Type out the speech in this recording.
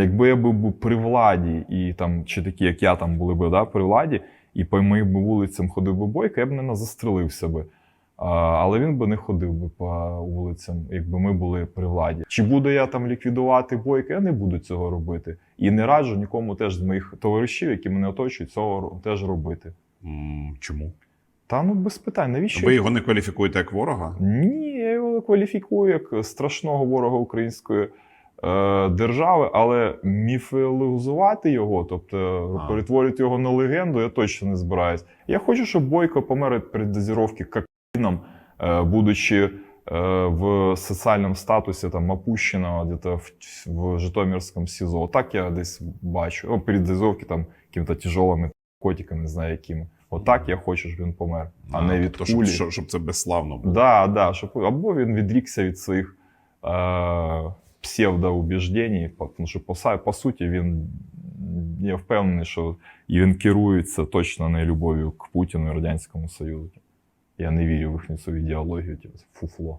Якби я був при владі, і там, чи такі, як я там були б да, при владі, і по моїм вулицям ходив би бойко, я б не застрелився би. А, але він би не ходив би по вулицям, якби ми були при владі. Чи буду я там ліквідувати бойко? Я не буду цього робити. І не раджу нікому теж з моїх товаришів, які мене оточують, цього теж робити. М, Чому? Та ну без питань, навіщо? Ви його не кваліфікуєте як ворога? Ні, я його кваліфікую як страшного ворога української держави, але міфологізувати його, тобто А. перетворити його на легенду, я точно не збираюсь. Я хочу, щоб Бойко помер від передозіровки кокаїном, е, будучи е, в соціальному статусі там опущеного где-то в, в Житомирському СІЗО. Так я десь бачу. О, передозіровки там якими-то тяжелими котиками, не знаю якими. Отак я хочу, щоб він помер, а не від тобто, щоб, кулі. щоб, щоб це безславно було. Да, да, щоб або він відрікся від своїх е, псевдоубіждень, тому що по, по суті він я впевнений, що він керується точно не любов'ю к Путіну і Радянському Союзу. Я не вірю в їхню цю ідеологію, типу, фуфло.